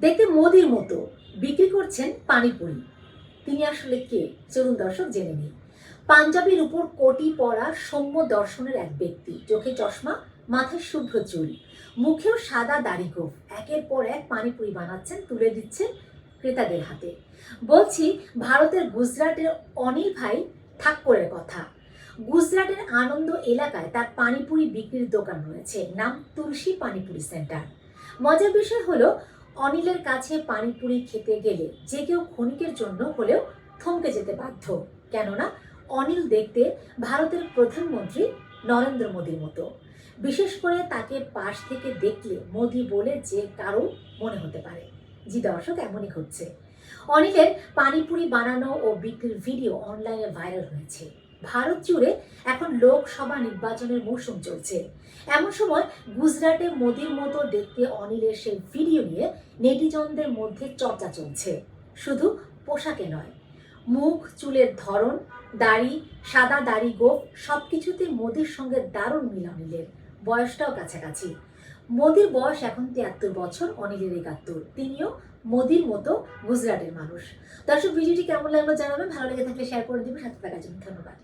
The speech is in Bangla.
দেখতে মোদির মতো। বিক্রি করছেন পানিপুরি। তিনি আসলে কে? চলুন দর্শক জেনে নিই। পাঞ্জাবির উপর কোটি পরা সৌম্য দর্শনের এক ব্যক্তি। চোখে চশমা, মাথায় শুভ্র চুল, মুখেও সাদা দাড়ি গোফ। একের পর এক পানিপুরি বানাচ্ছেন, তুলে দিচ্ছেন ক্রেতাদের হাতে। বলছি, ভারতের গুজরাটের অনিল ভাই ঠাক্করের কথা। গুজরাটের আনন্দ এলাকায় তার পানিপুরি বিক্রির দোকান রয়েছে। নাম তুলসী পানিপুরি সেন্টার। মজার বিষয় হলো অনিলের কাছে পানিপুরি খেতে গেলে যে কেউ ক্ষণিকের জন্য হলেও থমকে যেতে বাধ্য। কেননা, অনিল দেখতে ভারতের প্রধানমন্ত্রী নরেন্দ্র মোদীর মতো। বিশেষ করে তাকে পাশ থেকে দেখলে মোদী বলে যে কারও মনে হতে পারে। জি দর্শক, এমনই ঘটছে। অনিলের পানিপুরি বানানো ও বিক্রির ভিডিও অনলাইনে ভাইরাল হয়েছে। ভারত জুড়ে এখন লোকসভা নির্বাচনের মৌসুম চলছে। এমন সময় গুজরাটে মোদির মতো দেখতে অনিলের সেই ভিডিও নিয়ে নেটিজনদের মধ্যে চর্চা চলছে। শুধু পোশাকে নয়, মুখ, চুলের ধরন, দাড়ি, সাদা দাড়ি, গোফ সব কিছুতে মোদির সঙ্গে দারুণ মিল অনিলের। বয়সটাও কাছাকাছি। মোদির বয়স এখন তিয়াত্তর বছর, অনিলের একাত্তর। তিনিও মোদির মতো গুজরাটের মানুষ। দর্শক, ভিডিওটি কেমন লাগল জানাবেন। ভালো লেগে থাকলে শেয়ার করে দিবেন। সাথে থাকার জন্য ধন্যবাদ।